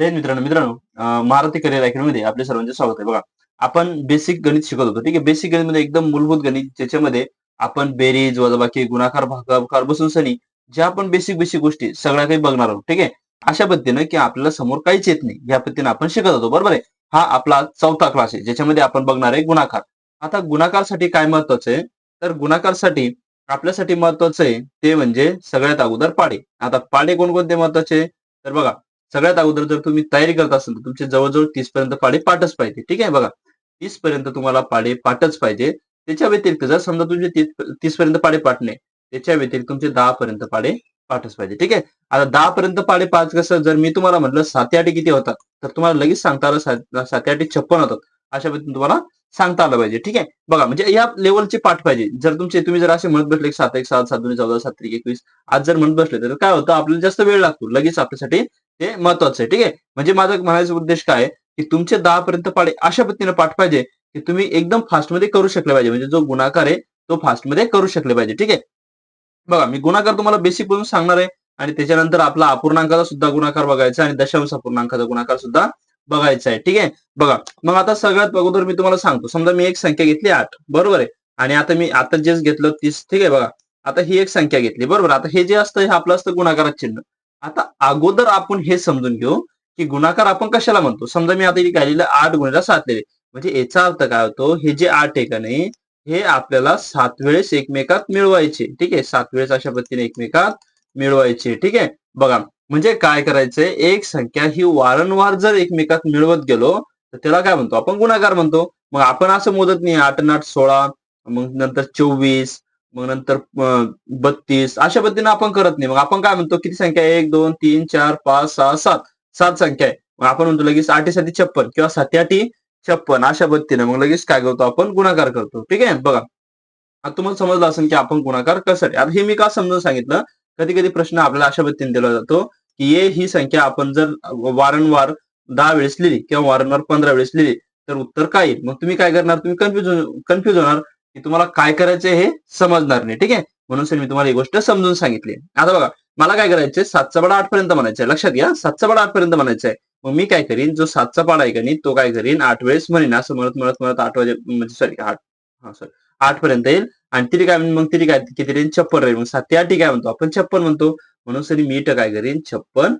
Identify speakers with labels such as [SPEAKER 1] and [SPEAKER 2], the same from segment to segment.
[SPEAKER 1] हे मित्रांनो मित्रांनो मारुती करिअर अकॅडमीमध्ये आपले सर्वांचे स्वागत आहे. बघा आपण बेसिक गणित शिकत होतो ठीक आहे? बेसिक गणित मध्ये एकदम मूलभूत गणित ज्याच्यामध्ये आपण बेरीज वजाबाकी गुणाकार भागाकार बसून सनी ज्या आपण बेसिक बेसिक गोष्टी सगळ्या काही बघणार आहोत ठीक आहे? अशा पद्धतीनं की आपल्याला समोर काहीच येत नाही या पद्धतीने आपण शिकत होतो बरोबर आहे? हा आपला चौथा क्लास आहे ज्याच्यामध्ये आपण बघणार आहे गुणाकार. आता गुणाकारसाठी काय महत्वाचं आहे? तर गुणाकारसाठी आपल्यासाठी महत्वाचं आहे ते म्हणजे सगळ्यात अगोदर पाडे. आता पाडे कोणकोणते महत्त्वाचे तर बघा सगळ्यात अगोदर जर तुम्ही तयारी करत असाल तर तुमचे जवळजवळ तीस पर्यंत पाडे पाठच पाहिजे. ठीक आहे बघा. तीस पर्यंत तुम्हाला पाडे पाठच पाहिजे. त्याच्या व्यतिरिक्त जर समजा तुमचे तीस पर्यंत पाडे पाठणे त्याच्या व्यतिरिक्त तुमचे दहा पर्यंत पाडे पाठच पाहिजे. ठीक आहे? आता दहा पर्यंत पाडे पाच कसं जर मी तुम्हाला म्हटलं सात आठ किती होतात तर तुम्हाला लगेच सांगता आलं सात आठ छप्पन होतात. अशा पद्धतीने तुम्हाला सांगता आलं पाहिजे. ठीक आहे? बघा म्हणजे या लेवलचे पाठ पाहिजे. जर तुमचे तुम्ही जर असे म्हणत बसले सात एक सात सात दोन चौदा सात एक एकवीस आज जर म्हणत बसले तर काय होतं? आपल्याला जास्त वेळ लागतो. लगेच आपल्यासाठी ते महत्वाचं आहे. ठीक आहे? म्हणजे माझा म्हणायचा उद्देश काय आहे? की तुमचे दहा पर्यंत पाडे अशा पद्धतीने पाठ पाहिजे की तुम्ही एकदम फास्टमध्ये करू शकले पाहिजे. म्हणजे जो गुणाकार आहे तो फास्टमध्ये करू शकले पाहिजे. ठीक आहे? बघा मी गुणाकार तुम्हाला बेसिकपासून सांगणार आहे आणि त्याच्यानंतर आपला अपूर्णांकाचा सुद्धा गुणाकार बघायचा आणि दशांश अपूर्णांकाचा गुणाकार सुद्धा बघायचा आहे. ठीक आहे? बघा मग आता सगळ्यात अगोदर मी तुम्हाला सांगतो. समजा मी एक संख्या घेतली आठ. बरोबर आहे? आणि आता मी आता जे घेतलं तीस. ठीक आहे? बघा आता ही एक संख्या घेतली. बरोबर? आता हे जे असतं हे आपलं असतं गुणाकारात चिन्ह. आता अगोदर आपण हे समजून घेऊ की गुणाकार आपण कशाला म्हणतो? समजा मी आता काय लिहिलं आठ गुणिला सात लिहिले म्हणजे याचा अर्थ काय होतो? हे जे आठ आहे का नाही? हे आपल्याला सात वेळेस एकमेकात मिळवायचे. ठीक आहे? सात वेळेस अशा पद्धतीने एकमेकात मिळवायचे. ठीक आहे? बघा म्हणजे काय करायचंय? एक संख्या ही वारंवार जर एकमेकात मिळवत गेलो तर त्याला काय म्हणतो? आपण गुणाकार म्हणतो. मग आपण असं मोजत नाही. आठ आठ सोळा मग नंतर चोवीस मग नंतर बत्तीस अशा पद्धतीने आपण करत नाही. मग आपण काय म्हणतो किती संख्या आहे? एक दोन तीन चार पाच सहा सात. सात संख्या आहे. मग आपण म्हणतो लगेच आठी साठी छप्पन किंवा साती छप्पन अशा पद्धतीने. मग लगेच काय करतो आपण? गुणाकार करतो. ठीक आहे? बघा. आता तुम्हाला समजलं असेल की आपण गुणाकार कसं आता हे मी का समजून सांगितलं? कधी कधी प्रश्न आपल्याला अशा पद्धतीने दिला जातो की ये ही संख्या आपण जर वारंवार दहा वेळेस लिहिली किंवा वारंवार पंधरा वेळेस लिहिली तर उत्तर काय येईल? मग तुम्ही काय करणार? तुम्ही कन्फ्युज कन्फ्युज होणार. की तुम्हाला काय करायचंय हे समजणार नाही. ठीक आहे? म्हणून सर मी तुम्हाला ही गोष्ट समजून सांगितली. आता बघा मला काय करायचंय? सातचा पाडा आठ पर्यंत म्हणायचंय. लक्षात घ्या सातचा पाडा आठ पर्यंत म्हणायचं आहे मग मी काय करीन? जो सातचा पाडा आहे का नाही तो काय करीन? आठ वेळेस म्हणेन असं म्हणत म्हणत म्हणत आठ वाजे म्हणजे सॉरी आठ हा सॉरी आठ पर्यंत येईल. आणि तिथे काय मग तिथे काय किती राहील? छप्पन राहील. मग सात आठ काय म्हणतो? आपण छप्पन म्हणतो. म्हणून सर मी काय करीन? छप्पन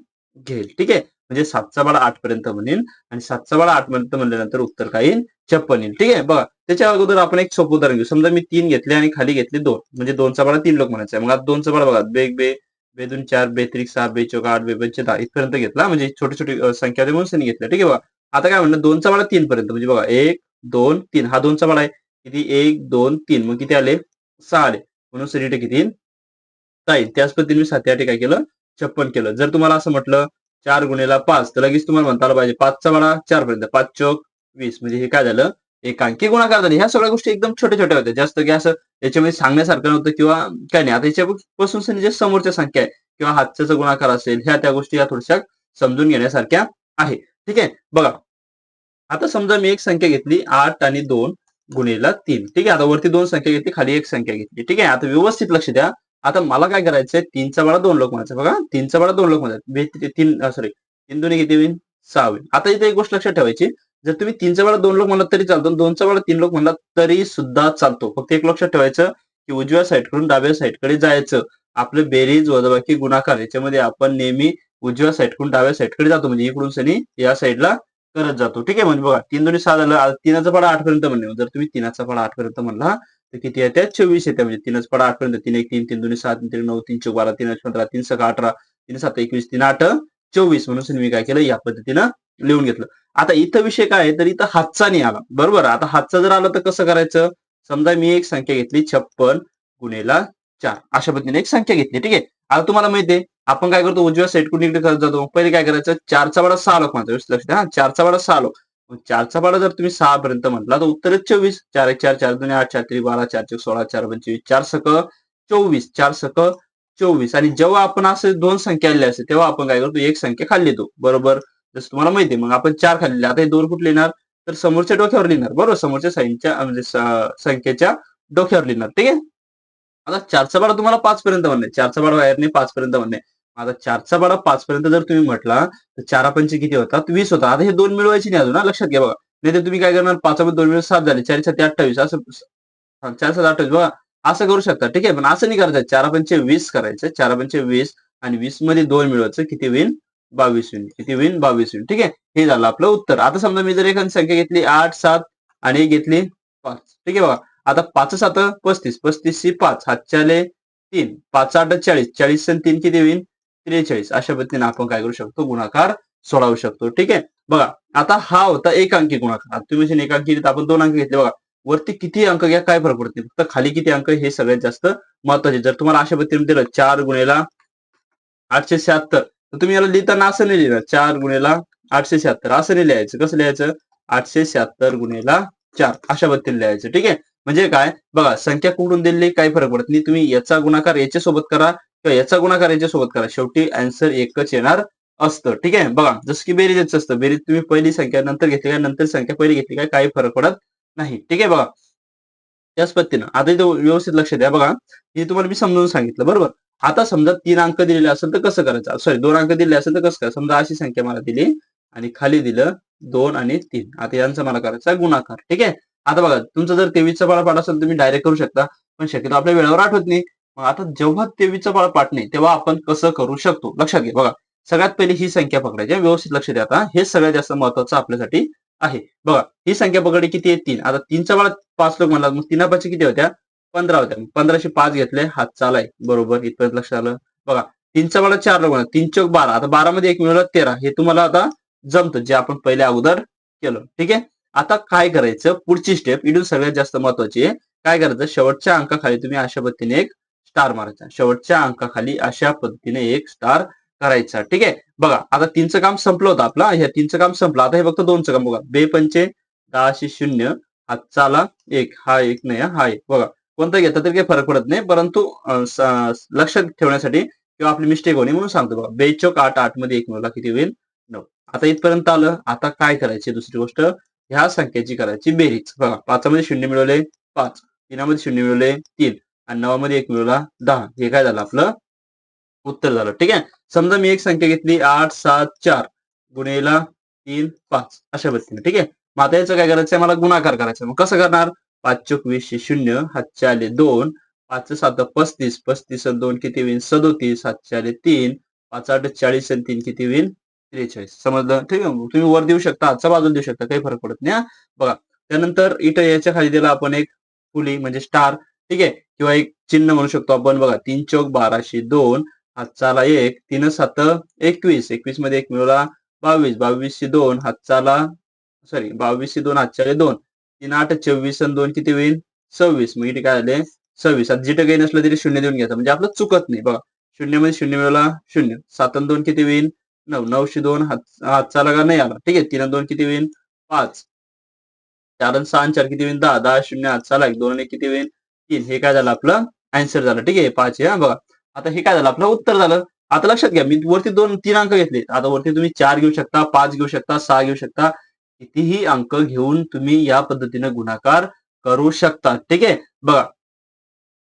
[SPEAKER 1] घेईल. ठीक आहे? म्हणजे सातचा बाळा आठ पर्यंत म्हणेन आणि सातचा बाळा आठ पर्यंत म्हणल्यानंतर उत्तर काय येईल छप्पन येईल ठीक आहे? बघा त्याच्या अगोदर आपण एक सोपं उदाहरण घेऊ. समजा मी तीन घेतले आणि खाली घेतले दोन. म्हणजे दोनचा बाळा तीन लोक म्हणायचे मग आता दोनचा बाळा बघा बेग बे बे दोन चार बेत्रिक सहा बे चौक आठ बे पंचे दहा इथपर्यंत घेतला. म्हणजे छोटी छोटी संख्या म्हणून घेतल्या. ठीक आहे? बघा आता काय म्हणलं? दोनचा बाळा तीन पर्यंत. म्हणजे बघा एक दोन तीन. हा दोनचा बाळा आहे. किती? एक दोन तीन. मग किती आले? सहा आले. म्हणून सर इथे किती येईल त्याच पद्धतीने मी सात काय केलं. छप्पन केलं. जर तुम्हाला असं म्हटलं चार गुणेला पाच. तर लगेच तुम्हाला म्हणता आलं पाहिजे पाचचा बाळा चार पर्यंत पाच चौक वीस. म्हणजे हे काय झालं? एकांकी गुणाकार झाले. ह्या सगळ्या गोष्टी एकदम छोट्या छोट्या होत्या. जास्त की असं याच्यामध्ये सांगण्यासारखं नव्हतं किंवा काय नाही. आता याच्यापासून जे समोरच्या संख्या आहे किंवा हातच्या गुणाकार असेल ह्या त्या गोष्टी या थोड्याशा समजून घेण्यासारख्या आहे. ठीक आहे? बघा. आता समजा मी एक संख्या घेतली आठ आणि दोन गुणेला तीन. ठीक आहे? आता वरती दोन संख्या घेतली खाली एक संख्या घेतली. ठीक आहे? आता व्यवस्थित लक्ष द्या. आता मला काय करायचंय? तीनचा बाळा दोन लोक म्हणायचं बघा. तीनचा बाळा दोन लोक म्हणायचं तीन सॉरी तीन दोन्ही किती होईल सहा होईल आता इथे एक गोष्ट लक्षात ठेवायची. जर तुम्ही तीनचा वेळा दोन लोक म्हणलात तरी चालतो दोनचा वेळा तीन लोक म्हणलात तरी सुद्धा चालतो. फक्त एक लक्षात ठेवायचं की उजव्या साईडकडून डाव्या साईडकडे जायचं. आपलं बेरीज वजाबाकी गुणाकार याच्यामध्ये आपण नेहमी उजव्या साईडकडून डाव्या साईडकडे जातो. म्हणजे इकडून सनी या साईडला करत जातो. ठीक आहे? म्हणजे बघा तीन दोन्ही सहा झालं. तीनाचा पाडा आठपर्यंत म्हणणे जर तुम्ही तीनाचा पाडा आठपर्यंत म्हणला तर किती येते चोवीस येते म्हणजे तीनच पडा आठपर्यंत तीन एक तीन तीन दोन्ही सात तीन नऊ तीन चौ बारा तीन पंधरा तीन सहा अठरा तीन सात एकवीस तीन आठ चोवीस म्हणून मी काय केलं? या पद्धतीनं लिहून घेतलं. आता इथं विषय काय आहे? तर इथं हातचा नाही आला बरोबर? आता हातचा जर आला तर कसं करायचं? समजा मी एक संख्या घेतली छप्पन गुणेला चार. अशा पद्धतीने एक संख्या घेतली. ठीक आहे? आता तुम्हाला माहिती आहे आपण काय करतो? उजव्या साईडकडून इकडे करत जातो. पहिले काय करायचं? चारचा वाडा सहा लोक माझा लक्ष द्या चारचा वाडा सहा लोक. चारचा पाडा जर तुम्ही सहा पर्यंत म्हटला तर उत्तर चोवीस. चार एक चार चार दोन आठ चार तरी बारा चार चौक सोळा चार पंचवीस चार सक चोवीस चार सक चोवीस. आणि जेव्हा आपण असे दोन संख्या आले असते तेव्हा आपण काय करतो? एक संख्या खाल्ली तो बरोबर? जसं तुम्हाला माहिती मग आपण चार खाल्लेले आता हे दोन कुठे लिहिणार तर समोरच्या डोक्यावर लिहिणार. बरोबर? समोरच्या संख्या म्हणजे संख्येच्या डोक्यावर लिहिणार. ठीक आहे? आता चारचा बारा तुम्हाला पाच पर्यंत म्हणणे चारचा बारा बाहेर नाही पाच पर्यंत म्हणणे. आता चारचा पाडा पाच पर्यंत जर तुम्ही म्हटला तर चारा पंच किती होतात वीस होतात आता हे दोन मिळवायचे नाही अजून लक्षात घ्या बघा. नाही तर तुम्ही काय करणार? पाचामध्ये दोन मिळून सात झाले. चार ते अठ्ठावीस. असं चार सात अठ्ठावीस. बघा असं करू शकता. ठीक आहे? पण असं नाही करायचं. चारा पंचे वीस करायचं. चारा पंचे वीस आणि वीसमध्ये दोन मिळवायचं. किती होईल? बावीस होईल. किती होईल? बावीस होईल. ठीक आहे? हे झालं आपलं उत्तर. आता समजा मी जर एखादी संख्या घेतली आठ सात आणि घेतली पाच. ठीक आहे बघा. आता पाच सात पस्तीस. पस्तीस पाच. हातच्याले तीन. पाच आठ चाळीस. चाळीस आणि तीन किती होईल? त्रेचाळीस. अशा पद्धतीने आपण काय करू शकतो? गुणाकार सोडवू शकतो. ठीक आहे? बघा आता हा होता एक अंकी गुणाकार तुम्ही म्हणशील एक अंकी आपण दोन अंक घेतले. बघा वरती किती अंक घ्या काय फरक पडते फक्त खाली किती अंक हे सगळ्यात जास्त महत्त्वाचे जर तुम्हाला अशा पद्धतीने दिलं चार गुणेला आठशे शहात्तर. तर तुम्ही याला लिहिताना असं नाही लिहिणार. चार गुणेला आठशे शहात्तर. असं नाही लिहायचं. कसं लिहायचं? आठशे शहात्तर गुणेला चार. अशा पद्धतीने लिहायचं. ठीक आहे? म्हणजे काय? बघा संख्या कुठून दिली? काही फरक पडत नाही. तुम्ही याचा गुणाकार याच्या सोबत करा. किंवा याचा गुणाकार याच्या सोबत करा. शेवटी अँसर एकच येणार असतं. ठीक आहे? बघा जसं की बेरीजच असतं. बेरीज तुम्ही पहिली संख्या नंतर घेतली काय? नंतर संख्या पहिली घेतली काय? काही फरक पडत नाही. ठीक आहे? बघा. त्याच पद्धतीनं. आता इथं व्यवस्थित लक्ष द्या. बघा. हे तुम्हाला मी समजून सांगितलं. बरोबर? आता समजा तीन अंक दिलेले असेल तर कसं करायचं? सॉरी दोन अंक दिले असेल तर कसं करायचं? समजा अशी संख्या मला दिली आणि खाली दिलं दोन आणि तीन. आता यांचा मला करायचा गुणाकार. ठीक आहे? आता बघा तुमचं जर तेवीसचा पाठ असेल तुम्ही डायरेक्ट करू शकता. पण शक्यतो आपल्या वेळेवर आठवत नाही. आता जेव्हा तेवीसचा पाठ नाही तेव्हा आपण कसं करू शकतो? लक्षात घ्या. बघा सगळ्यात पहिली ही संख्या पकडायची व्यवस्थित लक्ष द्या आता. हे सगळ्यात जास्त महत्वाचं आपल्यासाठी आहे. बघा ही संख्या पकडली किती आहे? तीन. आता तीनच्या बाळात पाच लोक म्हणला मग तीनापाची किती होत्या? पंधरा होत्या. पंधराशे पाच घेतले हात चालाय. बरोबर इथपर्यंत लक्षात आलं. बघा तीनच्या बाळा चार लोक म्हणा तीन चौक बारा. आता बारा मध्ये एक मिळवलं तेरा. हे तुम्हाला आता जमतं जे आपण पहिले अगोदर केलं. ठीक आहे? आता काय करायचं? पुढची स्टेप इडून सगळ्यात जास्त महत्वाची आहे. काय करायचं? शेवटच्या अंकाखाली तुम्ही अशा पद्धतीने एक स्टार मारायचा. शेवटच्या अंकाखाली अशा पद्धतीने एक स्टार करायचा. ठीक आहे? बघा आता तीनचं काम संपलं होतं आपलं. ह्या तीनचं काम संपलं. आता हे फक्त दोनचं काम बघा. बे पंचे दहाशे शून्य हातचाला एक. हा एक नाही हा एक. बघा कोणता घेतला तरी काही फरक पडत नाही. परंतु लक्षात ठेवण्यासाठी किंवा आपली मिस्टेक होणे म्हणून सांगतो बघा. बेचोक आठ आठमध्ये एक मिळवला किती होईल? नऊ. आता इथपर्यंत आलं. आता काय करायची दुसरी गोष्ट? ह्या संख्येची करायची बेरीज. बघा पाचामध्ये शून्य मिळवले पाच. तीनामध्ये शून्य मिळवले तीन. आणि नवामध्ये एक मिळवला दहा. हे काय झालं? आपलं उत्तर झालं. ठीक आहे? समजा मी एक संख्या घेतली. आठ सात चार गुणेला तीन पाच. अशा पद्धतीने. ठीक आहे? मग आता याचं काय करायचं मला गुणाकार करायचा मग कसं करणार? पाच चोक वीसशे शून्य. हातचे आले दोन. पाच सात पस्तीस. पस्तीस दोन किती होईल सदोतीस. हातचे आले तीन. पाच आठ चाळीस आणि तीन किती होईल त्रेचाळीस. समजलं? ठीक आहे? तुम्ही वर देऊ शकता. आजच्या बाजूला देऊ शकता. काही फरक पडत नाही बघा. त्यानंतर इथं याच्या खाली दिला आपण एक फुली म्हणजे स्टार. ठीक आहे? किंवा एक चिन्ह म्हणू शकतो आपण. बघा तीन चौक बाराशे दोन हातचाला एक तीन सात एकवीस. एकवीसमध्ये एक मिळवला बावीस. बावीसशे दोन हातचाला सॉरी बावीसशे दोन हातचाले दोन. तीन आठ चोवीस आणि दोन किती होईल? सव्वीस. मग इथे काय झाले सव्वीस. आता जिथं काही नसलं तरी शून्य देऊन घ्यायचं. म्हणजे आपलं चुकत नाही. बघा शून्यमध्ये शून्य मिळवला शून्य. सात आणि दोन किती होईल? नऊ. नऊशे दोन हात हातचाला का नाही आला? ठीक आहे तीन दोन किती होईल? पाच. चार आणि सहा चार किती होईल? दहा. दहा शून्य हातचाला एक. दोन एक किती होईल? तीन. हे काय झालं आपलं? अँसर झालं. ठीक आहे पाच आहे बघा. आता हे काय झालं? आपलं उत्तर झालं. आता लक्षात घ्या मी वरती दोन तीन अंक घेतले. आता वरती तुम्ही चार घेऊ शकता पाच घेऊ शकता सहा घेऊ शकता. कितीही अंक घेऊन तुम्ही या पद्धतीने गुणाकार करू शकता. ठीक आहे? बघा.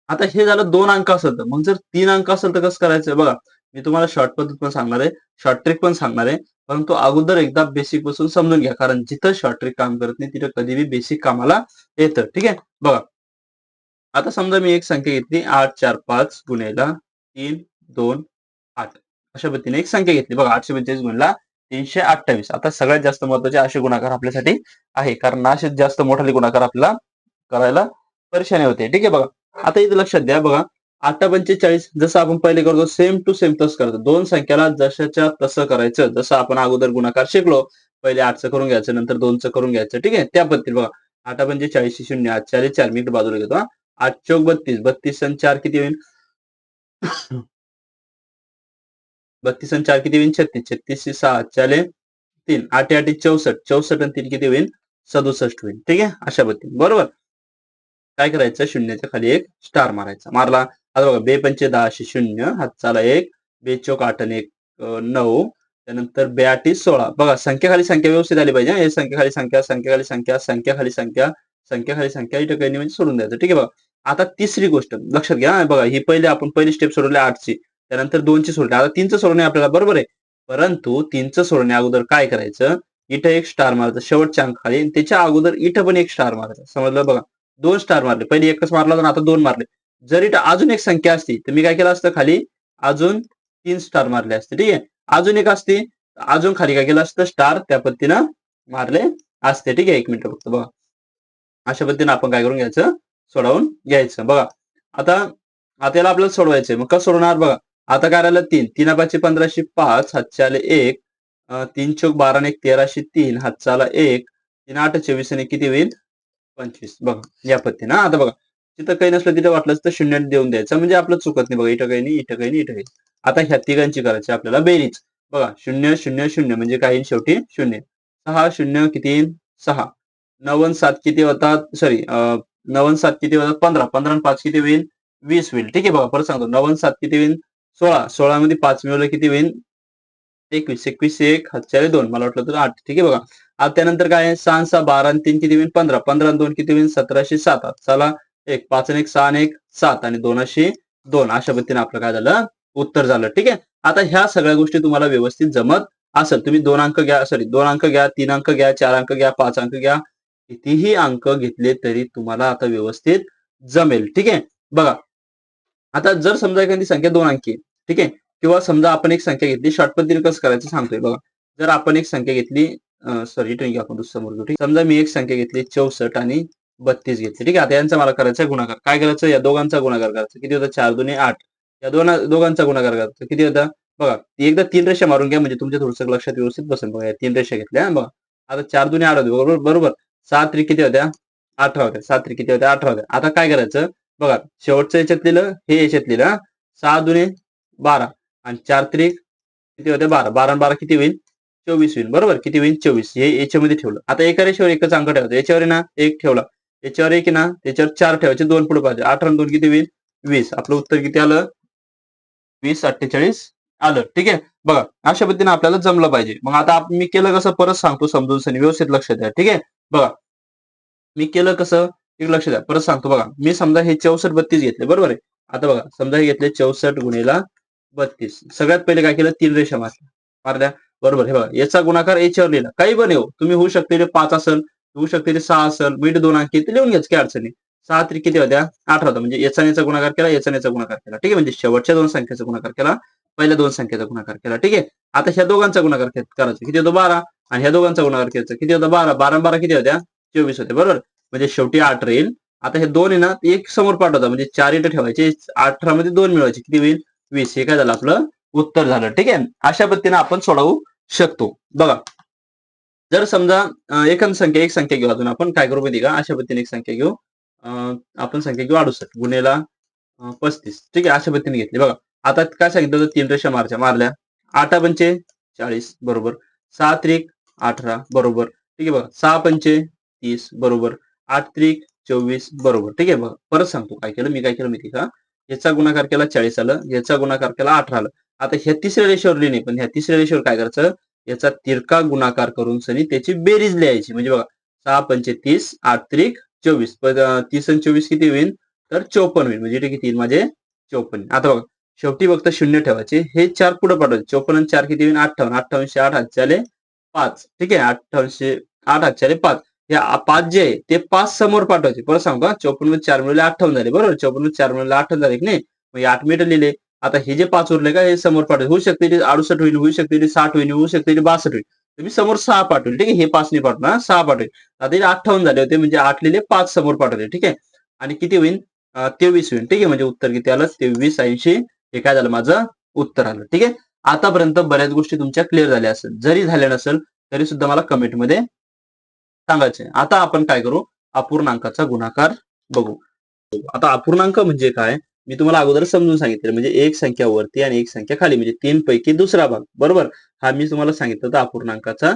[SPEAKER 1] आता हे झालं दोन अंक असेल तर. मग जर तीन अंक असेल तर कसं करायचं? बघा. मी तुम्हाला शॉर्ट पद्धत पण सांगणार आहे. शॉर्ट ट्रिक पण सांगणार आहे. परंतु अगोदर एकदा बेसिकपासून समजून घ्या. कारण जिथं शॉर्ट ट्रिक काम करत नाही तिथं कधीही बेसिक कामाला येतं. ठीक आहे? बघा. आता समजा मी एक संख्या घेतली आठ चार पाच गुणेला तीन दोन आठ. अशा पद्धतीने एक संख्या घेतली. बघा आठशे पंचेचाळीस गुणला तीनशे अठ्ठावीस. आता सगळ्यात जास्त महत्त्वाचे असे गुणाकार आपल्यासाठी आहे. कारण असे जास्त मोठाले गुणाकार आपल्याला करायला परेशानी होते. ठीक आहे बघा. आता इथे लक्षात द्या बघा. आठ पंचेचाळीस जसं आपण पहिले करतो सेम टू सेम तसं करतो दोन संख्याला जशाच्या तसं करायचं जसं आपण अगोदर गुणाकार शिकलो पहिले आठचं करून घ्यायचं नंतर दोनचं करून घ्यायचं. ठीक आहे त्या पद्धतीने बघा. आठ पंचेचाळीस शून्य आठ चाळीस चार मी बाजूला घेतो हा. आठ चौक बत्तीस. बत्तीस आणि चार किती होईल बत्तीस आणि चार किती होईल छत्तीस. छत्तीस सहा चाले तीन. आठ आठ चौसष्ट. चौसष्ट आणि तीन किती होईल सदुसष्ट होईल ठीक आहे? अशा पद्धतीने. बरोबर? काय करायचं? शून्याच्या खाली एक स्टार मारायचा. मारला. आता बघा बे पंचे दहाशे शून्य. हातचाला एक. बे चौक आठ आणि एक नऊ. त्यानंतर बे आठी सोळा. बघा संख्या खाली संख्या व्यवस्थित आली पाहिजे हे. संख्या खाली संख्या संख्या खाली संख्या संख्या खाली संख्या संख्या खाली संख्या इथं काही म्हणजे सोडून द्यायचं. ठीक आहे बघा. आता तिसरी गोष्ट लक्षात घ्या बघा ही पहिले आपण पहिली स्टेप सोडवली आठची त्यानंतर दोनची सोडली आता तीनचं सोडणे आपल्याला बरोबर आहे. परंतु तीनचं सोडणे अगोदर काय करायचं? इथं एक स्टार मारायचं शेवटच्या अंक खाली त्याच्या अगोदर इथं पण एक स्टार मारायचा. समजलं बघा? दोन स्टार मारले. पहिले एकच मारला होता आता दोन मारले. जर इथं अजून एक संख्या असती तर मी काय केलं असतं खाली? अजून तीन स्टार मारले असते ठीक आहे? अजून एक असते अजून खाली काय केलं असतं? स्टार त्या पद्धतीनं मारले असते ठीक आहे? एक मिनिट फक्त बघा. अशा पद्धतीने आपण काय करून घ्यायचं? सोडवून घ्यायचं. बघा आता आता याला आपल्याला सोडवायचंय. मग कसं सोडवणार? बघा आता काय राहिलं? तीन. तीन पाचशे पंधराशे पाच हातचे आले एक तीन चौक बारा एक तेराशे तीन हातचाला एक तीन आठ चोवीस आणि किती होईल? पंचवीस. बघा या पद्धतीनं. आता बघा तिथं काही नसलं तिथं वाटलं तर शून्य देऊन द्यायचं. म्हणजे आपलं चुकत नाही. बघा इथं काही नाही इथं काही नाही इथं काही आता ह्या तिघांची करायची आपल्याला बेरीज. बघा शून्य शून्य शून्य म्हणजे काही शेवटी? शून्य. सहा शून्य किती सहा. नवन सात किती होतात? सॉरी नवन सात किती होतात? पंधरा. पंधरा आणि पाच किती होईल वीस होईल. ठीक आहे बघा परत सांगतो. नवन सात किती होईल सोळा. सोळा मध्ये पाच मिळवलं किती होईल एकवीस. एकवीस एक हजार दोन. मला वाटलं तर आठ. ठीक आहे बघा. आता त्यानंतर काय आहे? सहा सहा बारा आणि तीन किती होईल पंधरा. पंधरा आणि दोन किती होईल सतराशे सात. चला एक पाच आणि एक सहा आणि एक सात आणि दोनशे दोन. अशा पद्धतीने आपलं काय झालं? उत्तर झालं. ठीक आहे? आता ह्या सगळ्या गोष्टी तुम्हाला व्यवस्थित जमत असेल. तुम्ही दोन अंक घ्या. सॉरी दोन अंक घ्या तीन अंक घ्या चार अंक घ्या पाच अंक घ्या. कितीही अंक घेतले तरी तुम्हाला आता व्यवस्थित जमेल. ठीक आहे? बघा. आता जर समजा एखादी संख्या दोन अंकी आहे, ठीक आहे? किंवा समजा आपण एक संख्या घेतली शॉर्ट पद्धतीने कसं करायचं सांगतोय बघा. जर आपण एक संख्या घेतली सॉरी ठीक आहे आपण दुसरं समोर घेऊ ठीक? समजा मी एक संख्या घेतली चौसष्ट आणि बत्तीस घेतली. ठीक आहे? आता यांचा मला करायचा गुणाकार. काय करायचं? या दोघांचा गुणाकार करायचा. किती होता? चार दोन्ही आठ. या दोन दोघांचा गुणाकार करायचा. किती होता? बघा एकदा तीन रेषा मारून घ्या म्हणजे तुमच्या थोडंसं लक्षात व्यवस्थित बसेल बघा. या तीन रेषा घेतल्या बघा. आता चार दोन्ही आठ होते बरोबर? बरोबर? सहा त्रिक किती होत्या? अठरा होत्या. सात त्रिक किती होत्या? अठरा होत्या. आता काय करायचं? बघा शेवटचं याच्यात लिहिलं हे याच्यात लिहिलं सहा दुने बारा आणि चार त्रिक किती होते बारा. बारा बारा किती होईल चोवीस होईल बरोबर? किती होईल चोवीस. हे याच्यामध्ये ठेवलं. आता एका रेषेवर एकच अंक ठेवतो याच्यावर ना एक ठेवला. याच्यावर एक ना त्याच्यावर चार ठेवायचे. दोन पुढे पाहिजे अठरा दोन किती होईल वीस. आपलं उत्तर किती आलं? वीस अठ्ठेचाळीस. आलं. ठीक आहे? बघा अशा पद्धतीने आपल्याला जमलं पाहिजे. मग आता मी केलं कसं? परत सांगतो समजून सनी. व्यवस्थित लक्ष द्या. ठीक आहे? बघा. मी केलं कसं? एक लक्ष द्या. परत सांगतो. बघा. मी समजा हे चौसष्ट बत्तीस घेतले. बरोबर आहे? आता बघा. समजा हे घेतले चौसष्ट गुणेला बत्तीस. सगळ्यात पहिले काय केलं? तीन रेषा मारल्या. मारल्या बरोबर. हे बघा. याचा गुणाकार याच्यावर लिहिला. काही पण येऊ हो. तुम्ही होऊ शकते ते पाच असेल. होऊ शकते ते सहा असेल. मीठ दोन अंकी ते लिहून घ्यायचं काय अडचणी सहा तरी किती होत्या. आठ होता. म्हणजे याचा याचा गुणाकार केला. आणि याचा गुणाकार केला. ठीक आहे? म्हणजे शेवटच्या दोन संख्येचा गुणाकार केला. पहिल्या दोन संख्येचा गुणाकार केला. ठीक आहे? आता ह्या दोघांचा गुणाकार करायचा. किती होतो? बारा. आणि ह्या दोघांचा गुणाकार करायचा किती होता? बारा. बारा बारा किती होत्या? चोवीस होते. बरोबर? म्हणजे शेवटी आठ राहील. आता हे दोन आहे ना एक समोर पाठवता म्हणजे चार इथं ठेवायचे. अठरा मध्ये दोन मिळवायचे. किती होईल? वीस. हे काय झालं? आपलं उत्तर झालं. ठीक आहे? अशा पद्धतीने आपण सोडवू शकतो. बघा. जर समजा एकन संख्या एक संख्या घेऊ अजून आपण. काय करू माहिती का? अशा पद्धतीने एक संख्या घेऊ. आपण संख्या घेऊ अडुसष्ट. गुन्हेला पस्तीस. ठीक आहे? अशा पद्धतीने घेतली. बघा. आता काय सांगितलं होतं? तीन रेषा मारच्या. मारल्या. आठा पंचे. चाळीस. बरोबर. सहा त्रिक अठरा. बरोबर. ठीक आहे बघा. सहा पंचे. तीस. बरोबर. आठ त्रिक चोवीस. बरोबर. ठीक आहे बघा. परत सांगतो काय केलं. मी काय केलं मी का? याचा गुणाकार केला चाळीस आलं. याचा गुणाकार केला अठरा आलं. आता ह्या तिसऱ्या रेषेवर लिहिणे. पण ह्या तिसऱ्या रेषेवर काय करायचं? याचा तिरका गुणाकार करून सनी त्याची बेरीज लिहायची. म्हणजे बघा. सहा पंचे तीस. आठ त्रिक चोवीस. तीस आणि चोवीस किती होईल तर चौपन्न होईल म्हणजे किती माझे चौपन्न. आता बघा. शेवटी फक्त शून्य ठेवायचे. हे चार पुढे पाठवायचे. चौपन्न चार किती होईल अठ्ठावन्न. अठ्ठावनशे आठ हातच्याले पाच. ठीक आहे? अठ्ठावनशे आठ हातच्याले पाच. हे पाच जे आहे ते पाच समोर पाठवायचे. परत सांगू का? चौपन्न चार मिळाले अठ्ठावन्न झाले. बरोबर? चौपन्न चार मिळाले अठ्ठावन्न झाले की नाही? मग आठ मीटर लिहिले. आता हे जे पाच उरले का? हे समोर पाठवले होऊ शकते ते अडुसष्ट होईल होऊ शकते ते साठ होईल होऊ शकते ते बासष्ट होईल तुम्ही समोर सहा पाठवले. ठीक आहे? हे पाच नाही पाठवणार. सहा पाठवेल. आता हे अठ्ठावन्न झाले होते म्हणजे आठ लिहिले पाच समोर पाठवले. ठीक आहे? आणि किती होईल तेवीस होईल ठीक आहे? म्हणजे उत्तर किती आलं? तेवीस ऐंशी हे काय झालं? माझं उत्तर आलं. ठीक आहे? आतापर्यंत बऱ्याच गोष्टी तुमच्या क्लिअर झाल्या असेल. जरी झाल्या नसेल तरी सुद्धा मला कमेंटमध्ये सांगायचे आता आपण काय करू? अपूर्णांकाचा गुणाकार बघू. आता अपूर्णांक म्हणजे काय? मी तुम्हाला अगोदर समजून सांगितलं म्हणजे एक संख्या वरती आणि एक संख्या खाली म्हणजे तीन पैकी दुसरा भाग. बरोबर? हा मी तुम्हाला सांगितलं होतं अपूर्णांकाचा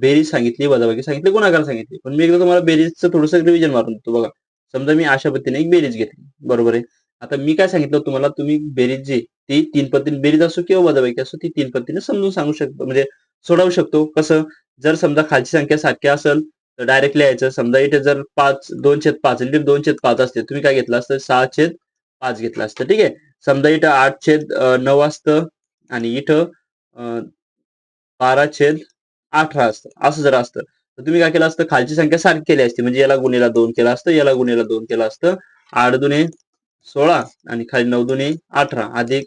[SPEAKER 1] बेरीज सांगितली वजाबाकी सांगितली गुणाकार सांगितली. पण मी एकदा तुम्हाला बेरीजचं थोडंसं रिव्हिजन मारून देतो. बघा. समजा मी अशा पद्धतीने एक बेरीज घेतली. बरोबर आहे? आता मी काय सांगितलं तुम्हाला? तुम्ही बेरीज जी ती तीन पद्धतीने बेरीज असो किंवा वजाबाकी असो ती तीन पद्धतीने समजून सांगू शकतो म्हणजे सोडवू शकतो. कसं? जर समजा खालची संख्या सारखी असेल तर डायरेक्ट लिहायचं. समजा इथे जर पाच दोन छेद पाच लिटर दोन छेद पाच असते तुम्ही काय घेतलं असतं? सहा छेद पाच घेतलं असतं ठीक आहे? समजा इथं आठ छेद नऊ असतं आणि इथं बारा छेद अठरा असतं. असं जर असतं तर तुम्ही काय केलं असतं? खालची संख्या सारखी केली असते म्हणजे याला गुन्हेला दोन केलं असतं याला गुन्हेला दोन केलं असतं. आठ दुने सोळा आणि खाली नऊ दोन्ही अठरा. अधिक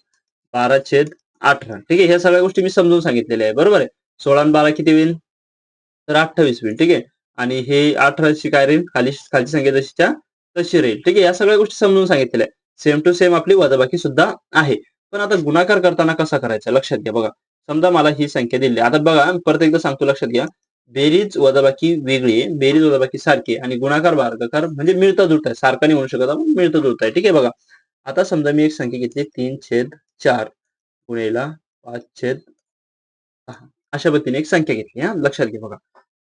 [SPEAKER 1] बारा छेद अठरा. ठीक आहे ह्या सगळ्या गोष्टी मी समजून सांगितलेल्या आहे बरोबर आहे? सोळा आणि बारा किती होईल? तर अठ्ठावीस होईल. ठीक आहे? आणि हे अठराची काय राहील? खाली खालची संख्या जशीच्या तशी राहील. ठीक आहे या सगळ्या गोष्टी समजून सांगितलेल्या आहे सेम टू सेम आपली वजाबाकी सुद्धा आहे. पण आता गुणाकार करताना कसा करायचा? लक्षात घ्या बघा. समजा मला ही संख्या दिली. आता बघा परत एकदा सांगतो लक्षात घ्या. बेरीज वजाबाकी वेगळी आहे. बेरीज वजाबाकी सारखी आणि गुणाकार भागाकार म्हणजे मिळता जुळता आहे. सारखा नाही म्हणू शकत आपण मिळता जुळता आहे. ठीक आहे बघा. आता समजा मी एक संख्या घेतली तीन छेद चार गुणेला पाच छेद सहा. अशा पद्धतीने एक संख्या घेतली हा. लक्षात घ्या बघा.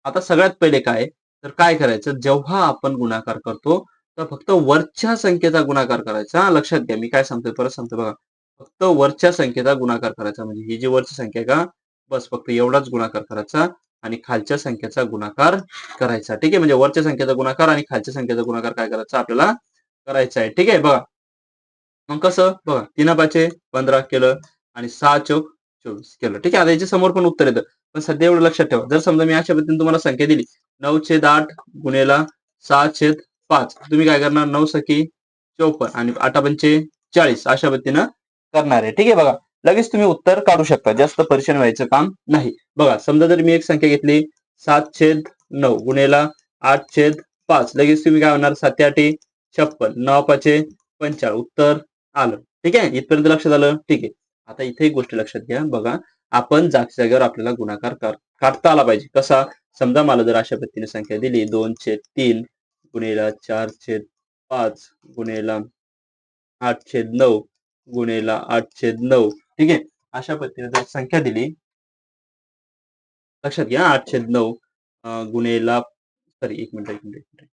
[SPEAKER 1] आता सगळ्यात पहिले काय? तर काय करायचं? जेव्हा आपण गुणाकार करतो तर फक्त वरच्या संख्येचा गुणाकार करायचा. हा, लक्षात घ्या. मी काय सांगतोय? परत सांगतो बघा. फक्त वरच्या संख्येचा गुणाकार करायचा. म्हणजे ही जी वरची संख्या आहे का? बस फक्त एवढाच गुणाकार करायचा. आणि खालच्या संख्येचा गुणाकार करायचा. ठीक? आहे म्हणजे वरच्या संख्येचा गुणाकार आणि खालच्या संख्येचा गुणाकार काय करायचा? आपल्याला करायचा आहे. ठीक? आहे बघा. मग कसं? बघा. तीन पाचे पंधरा केलं आणि सहा चौक चोवीस केलं. ठीक? आहे आता याच्या समोर पण उत्तर येतं. पण सध्या एवढं लक्षात ठेवा. जर समजा मी अशा पद्धतीने तुम्हाला संख्या दिली नऊ छेद आठ गुणेला सहा छेद पाच. तुम्ही काय करणार? नऊ सखी चौपन्न आणि आठापंचे चाळीस अशा पद्धतीनं करणार आहे. ठीक? आहे बघा. लगेच तुम्ही उत्तर काढू शकता. जास्त परेशान व्हायचं काम नाही. बघा समजा जर मी एक संख्या घेतली सात छेद नऊ गुणेला आठ छेद पाच. लगेच तुम्ही काय होणार? सात आठे छप्पन. नऊ पाचे पंचाळ. उत्तर आलं. ठीक आहे? इथपर्यंत लक्षात आलं? ठीक आहे. आता इथे एक गोष्ट लक्षात घ्या. बघा आपण जागच्या जागेवर आपल्याला गुणाकार काढता आला पाहिजे. कसा? समजा मला जर अशा पद्धतीने संख्या दिली दोन छेद तीन गुणेला चार छेद पाच गुणेला आठ छेद नऊ गुणेला आठ छेद नऊ. ठीक आहे? अशा पद्धतीने जर संख्या दिली लक्षात घ्या आठ नऊ गुन्हेला सॉरी एक मिनिट एक मिनिट एक मिनिट.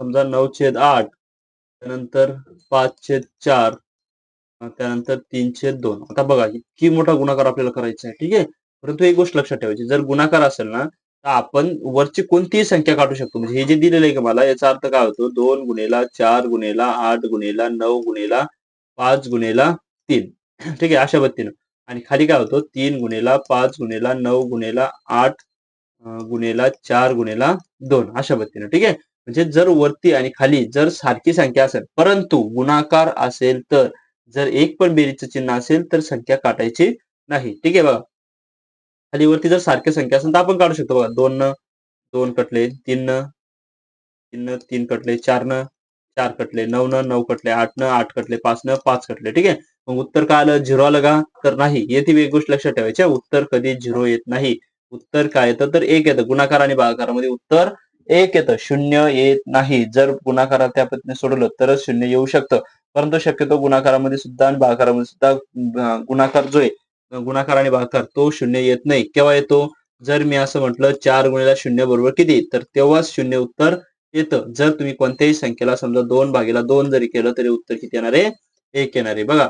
[SPEAKER 1] समजा नऊ छेद आठ त्यानंतर पाच छेद चार त्यानंतर तीन छेद दोन. आता बघा इतकी मोठा गुणाकार आपल्याला करायचा आहे ठीक आहे? परंतु एक गोष्ट लक्षात ठेवायची. जर गुणाकार असेल ना तर आपण वरची कोणतीही संख्या काढू शकतो. म्हणजे हे जे दिलेलं आहे का मला याचा अर्थ काय होतो? दोन गुणेला चार गुणेला आठ गुणेला नऊ गुणेला पाच गुणेला तीन. ठीक आहे? अशा पद्धतीनं. आणि खाली काय होतं? तीन गुणेला पाच गुणेला नऊ गुणेला आठ गुणेला चार गुणेला दोन. अशा पद्धतीनं. ठीक आहे? म्हणजे जर वरती आणि खाली जर सारखी संख्या असेल परंतु गुणाकार असेल तर जर एक पण बेरीचं चिन्ह असेल तर संख्या काटायची नाही. ठीक आहे? बघा. खाली वरती जर सारख्या संख्या असेल तर आपण काढू शकतो बघा. दोन न दोन कटले तीन न तीन न तीन कटले चार न चार कटले नऊ न नऊ कटले आठ न आठ कटले पाच न पाच कटले. ठीक आहे? मग उत्तर काय आलं? झिरो आलं का? तर नाही. येथे एक गोष्ट लक्षात ठेवायची उत्तर कधी झिरो येत नाही. उत्तर काय येतं? तर एक येतं. गुणाकार आणि भागाकारामध्ये उत्तर एक येतं. शून्य येत नाही. जर गुणाकारात त्या पद्धतीने सोडवलं तरच शून्य येऊ शकतं. परंतु शक्यतो गुणाकारामध्ये सुद्धा आणि भागाकारामध्ये सुद्धा गुणाकार जो आहे गुणाकार आणि भागाकार तो शून्य येत नाही. केव्हा येतो? जर मी असं म्हटलं चार गुणिला शून्य बरोबर किती? तर तेव्हाच शून्य उत्तर येतं. जर तुम्ही कोणत्याही संख्येला समजा दोन भागेला दोन जरी केलं तरी उत्तर किती येणार आहे? एक येणार आहे. बघा